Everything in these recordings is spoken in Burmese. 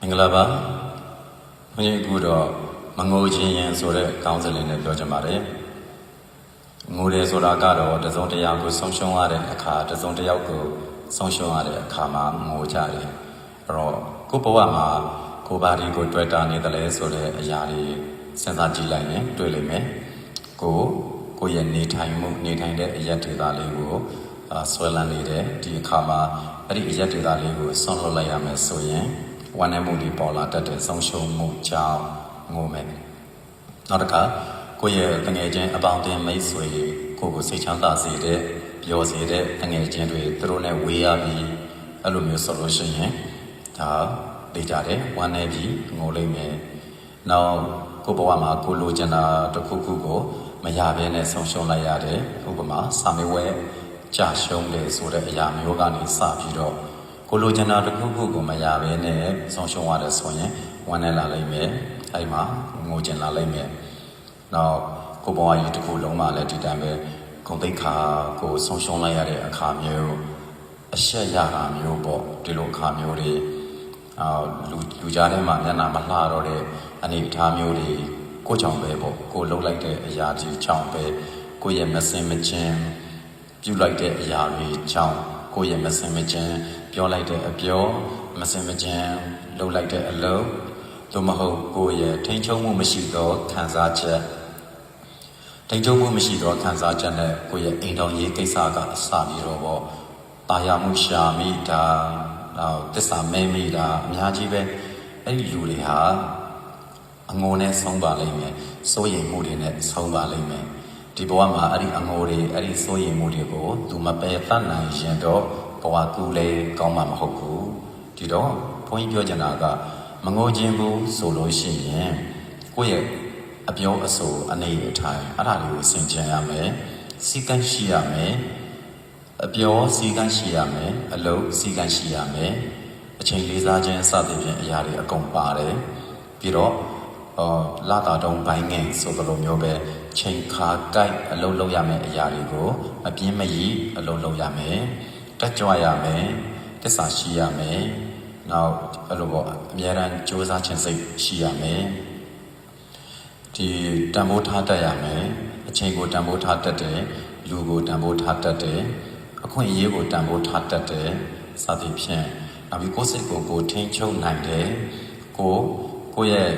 မင်္ဂလာပါဘုန်းကြီးအခုတော့မငိုခြင်းရင်ဆိုတဲ့ကောင်းစလင်းနဲ့ပြောချင်ပါတယ်ငိုတယ်ဆိုတာကတော့တစုံတစ်ယောက်ကိုဆုံးရှုံးရတဲ့အခါတစုံတစ်ယောက်ကိုဆုံးရှုံးရတဲ့အခါမှာငိုကြတယ်အဲ့တော့ကိုယ့်ဘဝမှာကိုယ်ဘာဒီကိုတွေ့တာနေတယ်လဲဆိုတဲ့အရာတွေစဉ်းစားကြည့်လိုက်ရင်တွေ့လိမ့်မယ်ကိုကိုယ့်ရဲ့နေထိုင်မှုနေထိုင်တဲ့အရက်ဒေသလေးကိုအာဆွဲလန်းနေတယ်ဒီအခါမှာအဲ့ဒီအရက်ဒေသလေးကိုဆွန့်လွတ်လိုက်ရမယ်ဆိုရင် ဝမ်းနည်းမှုတွေပေါ်လာတတ်တဲ့ဆုံးရှုံးမှုကြောင့်ငိုမယ်နောက်တစ်ခါကိုယ့်ရဲ့တငယ်ချင်းအပေါင်းအသင်းမိတ်ဆွေကိုယ့်ကိုစိတ်ချမ်းသာစေတဲ့ပျော်စေတဲ့တငယ်ချင်းတွေသူတို့နဲ့ဝေးရပြီးအဲ့လိုမျိုးဆိုလို့ရှိရင်ဒါသိကြတယ်ဝမ်းနည်းပြီးငိုလိမ့်မယ်နောက်ကိုယ့်ဘဝမှာကိုယ်လိုချင်တာတစ်ခုခုကိုမရဘဲနဲ့ဆုံးရှုံးလိုက်ရတယ်ဥပမာစာမေးပွဲကြာရှုံးတယ်ဆိုတဲ့အရာမျိုးကနေစပြီးတော့ ကိုလိုချင်တာတစ်ခုခုကိုမရဘဲနဲ့ဆုံးရှုံးရတယ်ဆိုရင်ဝမ်းနည်းလာလိမ့်မယ်အဲဒီမှာငိုချင်လာလိမ့်မယ်နောက်ကိုဘဝကြီးတစ်ခုလုံးမှာလည်းဒီတိုင်းပဲဂုံတိတ်ခါကိုဆုံးရှုံးလိုက်ရတဲ့အခါမျိုးအရှက်ရတာမျိုးပေါ့ဒီလိုအခါမျိုးတွေအာလူလူကြားထဲမှာမျက်နှာမလှတော့တဲ့အနေအထားမျိုးတွေကိုကြောင့်ပဲပေါ့ကိုလှုပ်လိုက်တဲ့အရာကြီးကြောင့်ပဲကိုရဲ့မစင်မချင်းပြုလိုက်တဲ့အရာတွေကြောင့်ကိုယ့်ရဲ့မစင်မကျန် ပြောလိုက်တဲ့အပြောမစင်မကျန်လုပ်လိုက်တဲ့အလုပ်သို့မဟုတ်ကိုယ့်ရဲ့ထိန်ချုံမှုမရှိသောခံစားချက်ထိန်ချုံမှုမရှိသောခံစားချက်နဲ့ကိုယ့်ရဲ့အိမ်တော်ရေးကိစ္စကအစပြီးတော့ပေါ့တာယာမှုရှာမိတာနောက်တစ္ဆာမဲမိတာအများကြီးပဲအဲ့ဒီလူတွေဟာအငိုနဲ့ဆုံးပါလိမ့်မယ်စိုးရိမ်မှုတွေနဲ့ဆုံးပါလိမ့်မယ်ဒီဘဝမှာအဲ့ဒီအငိုတွေအဲ့ဒီစိုးရိမ်မှုတွေကိုသူမပယ်တတ်နိုင်ရင်တော့ ဘဝကူလည်းကောင်းမှာမဟုတ်ဘူးဒီတော့ဘုန်းကြီးပြောချင်တာကမငိုခြင်းဘူးဆိုလို့ရှိရင်ကိုယ့်ရဲ့အပြောအဆိုအနေအထိုင်အဲ့ဒါလေးကိုဆင်ခြင်ရမယ်စီကံရှိရမယ်အပြောစီကံရှိရမယ်အလုပ်စီကံရှိရမယ်အချိန်လေးစားခြင်းစသဖြင့်အရာတွေအကုန်ပါတယ်ပြီးတော့အော်လာတာတုံးဘိုင်းငယ်ဆိုသလိုမျိုးပဲချိန်ခါကိုက်အလုံးလုံးရမယ်အရာတွေကိုအပြင်းမရီအလုံးလုံးရမယ် တက်ကြွရမယ်တစ္ဆာရှိရမယ်နောက်အဲ့လိုပေါ့အများရန်စူးစမ်းခြင်းစိတ်ရှိရမယ်ဒီတန်ဖိုးထားတတ်ရမယ်အချိန်ကိုတန်ဖိုးထားတတ်တယ်လူကိုတန်ဖိုးထားတတ်တယ်အခွင့်အရေးကိုတန်ဖိုးထားတတ်တယ်စသည်ဖြင့်နောက်ပြီးကိုယ်စိတ်ကိုကိုယ်ထိန်းချုပ်နိုင်တယ်ကိုယ်ကိုယ့်ရဲ့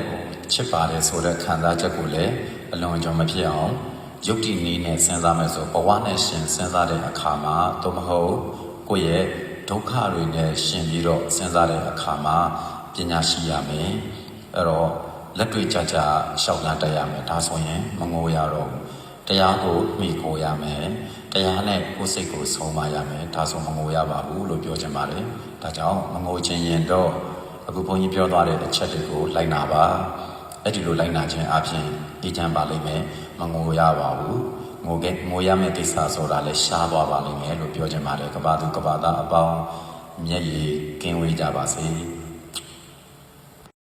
ချစ်ပါတယ်ဆိုတဲ့ခံစားချက်ကိုလည်းအလွန်အကျွံမဖြစ်အောင်ယုတ်တိနည်းနဲ့စဉ်းစားမယ်ဆိုဘဝနဲ့ရှင်စဉ်းစားတဲ့အခါမှာသို့မဟုတ် ကိုယ့်ရဲ့ဒုက္ခတွေနဲ့ရှင်ပြီးတော့စဉ်းစားတဲ့အခါမှာပညာရှိရမယ်အဲ့တော့လက်တွေ့ကြကြရှောက်လန်းတတ်ရမယ်ဒါဆိုရင်မငိုရတော့ဘူးတရားကိုမိကိုရမယ်တရားနဲ့ကိုယ်စိတ်ကိုဆုံးမရမယ်ဒါဆိုမငိုရပါဘူးလို့ပြောချင်ပါတယ်ဒါကြောင့်မငိုခြင်းရင်တော့အခုဘုန်းကြီးပြောသွားတဲ့အချက်တွေကိုလိုက်နာပါအဲ့ဒီလိုလိုက်နာခြင်းအပြင်အေးချမ်းပါလိမ့်မယ်မငိုရပါဘူး ငိုခဲ့ငိုရမယ့်ကိစ္စဆိုတာလည်းရှားသွားပါလိမ့်မယ်လို့ပြောချင်ပါတယ်ကဘာသူကဘာသားအပေါင်းမျက်ရည်ကင်းဝေးကြပါစေ